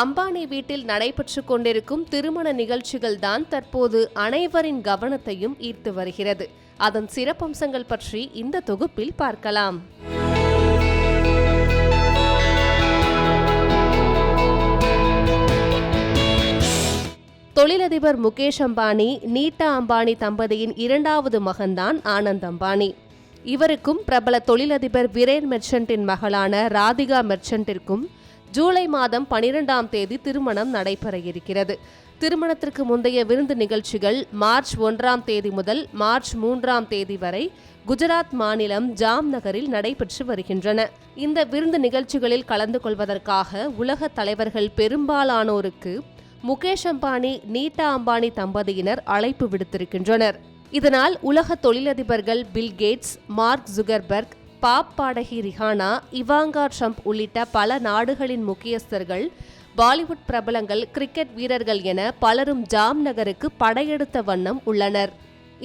அம்பானி வீட்டில் நடைபெற்று கொண்டிருக்கும் திருமண நிகழ்ச்சிகள் தான் தற்போது அனைவரின் கவனத்தையும் ஈர்த்து வருகிறது. அதன் சிறப்பம்சங்கள் பற்றி இந்த தொகுப்பில் பார்க்கலாம். தொழிலதிபர் முகேஷ் அம்பானி நீட்டா அம்பானி தம்பதியின் இரண்டாவது மகன்தான் ஆனந்த் அம்பானி. இவருக்கும் பிரபல தொழிலதிபர் விரேன் மெர்ச்சன்ட்டின் மகளான ராதிகா மெர்ச்சன்ட்டிற்கும் ஜூலை மாதம் பனிரெண்டாம் தேதி திருமணம் நடைபெற இருக்கிறது. திருமணத்திற்கு முந்தைய விருந்து நிகழ்ச்சிகள் மார்ச் ஒன்றாம் தேதி முதல் மார்ச் மூன்றாம் தேதி வரை குஜராத் மாநிலம் ஜாம் நகரில் நடைபெற்று வருகின்றன. இந்த விருந்து நிகழ்ச்சிகளில் கலந்து கொள்வதற்காக உலக தலைவர்கள் பெரும்பாலானோருக்கு முகேஷ் அம்பானி நீட்டா அம்பானி தம்பதியினர் அழைப்பு விடுத்திருக்கின்றனர். இதனால் உலக தொழிலதிபர்கள் Bill Gates Mark Zuckerberg pop பாடகி ரிஹானா இவாங்கா ட்ரம்ப் உள்ளிட்ட பல நாடுகளின் முக்கியஸ்தர்கள் பாலிவுட் பிரபலங்கள் கிரிக்கெட் வீரர்கள் என பலரும் ஜாம் நகருக்கு படையெடுத்த வண்ணம் உள்ளனர்.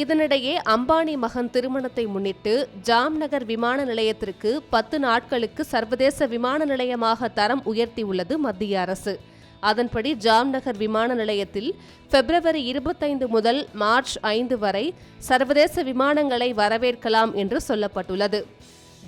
இதனிடையே அம்பானி மகன் திருமணத்தை முன்னிட்டு ஜாம்நகர் விமான நிலையத்திற்கு பத்து நாட்களுக்கு சர்வதேச விமான நிலையமாக தரம் உயர்த்தியுள்ளது மத்திய அரசு. அதன்படி ஜாம்நகர் விமான நிலையத்தில் பிப்ரவரி இருபத்தைந்து முதல் மார்ச் ஐந்து வரை சர்வதேச விமானங்களை வரவேற்கலாம் என்று சொல்லப்பட்டுள்ளது.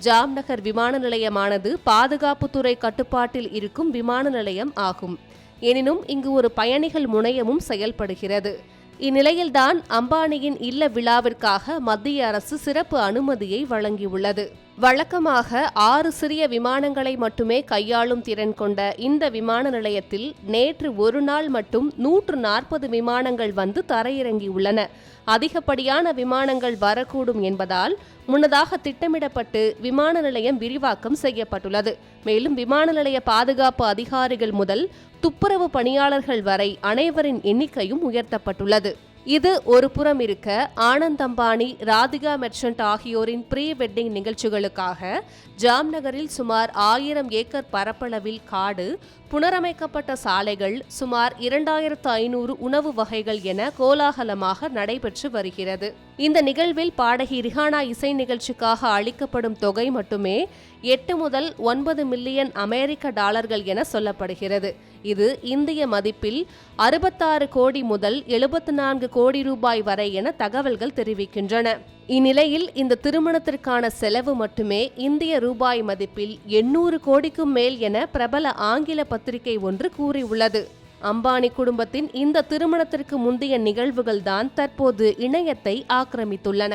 ஜாம்நகர் விமான நிலையமானது பாதுகாப்புத்துறை கட்டுப்பாட்டில் இருக்கும் விமான நிலையம் ஆகும். எனினும் இங்கு ஒரு பயணிகள் முனையமும் செயல்படுகிறது. இந்நிலையில்தான் அம்பானியின் இல்ல விழாவிற்காக மத்திய அரசு சிறப்பு அனுமதியை வழங்கியுள்ளது. வழக்கமாக ஆறு சிறிய விமானங்களை மட்டுமே கையாளும் திறன் கொண்ட இந்த விமான நிலையத்தில் நேற்று ஒரு நாள் மட்டும் நூற்று நாற்பது விமானங்கள் வந்து தரையிறங்கியுள்ளன அதிகப்படியான விமானங்கள் வரக்கூடும் என்பதால் முன்னதாக திட்டமிடப்பட்டு விமான நிலையம் விரிவாக்கம் செய்யப்பட்டுள்ளது. மேலும் விமான நிலைய பாதுகாப்பு அதிகாரிகள் முதல் துப்புரவு பணியாளர்கள் வரை அனைவரின் எண்ணிக்கையும் உயர்த்தப்பட்டுள்ளது. இது ஒரு புறம் இருக்க ஆனந்த் அம்பானி ராதிகா மெர்ச்சன்ட் ஆகியோரின் ப்ரீ வெட்டிங் நிகழ்ச்சிகளுக்காக ஜாம்நகரில் சுமார் ஆயிரம் ஏக்கர் பரப்பளவில் காடு புனரமைக்கப்பட்ட சாலைகள் சுமார் இரண்டாயிரத்து ஐநூறு உணவு வகைகள் என கோலாகலமாக நடைபெற்று வருகிறது. இந்த நிகழ்வில் பாடகி ரிஹானா இசை நிகழ்ச்சிக்காக அளிக்கப்படும் தொகை மட்டுமே எட்டு முதல் ஒன்பது மில்லியன் அமெரிக்க டாலர்கள் என சொல்லப்படுகிறது. இது இந்திய மதிப்பில் அறுபத்தாறு கோடி முதல் எழுபத்து நான்கு கோடி ரூபாய் வரை என தகவல்கள் தெரிவிக்கின்றன. இந்நிலையில் இந்த திருமணத்திற்கான செலவு மட்டுமே இந்திய ரூபாய் மதிப்பில் எண்ணூறு கோடிக்கும் மேல் என பிரபல ஆங்கில பத்திரிகை ஒன்று கூறியுள்ளது. அம்பானி குடும்பத்தின் இந்த திருமணத்திற்கு முந்தைய நிகழ்வுகள்தான் தற்போது இணையத்தை ஆக்கிரமித்துள்ளன.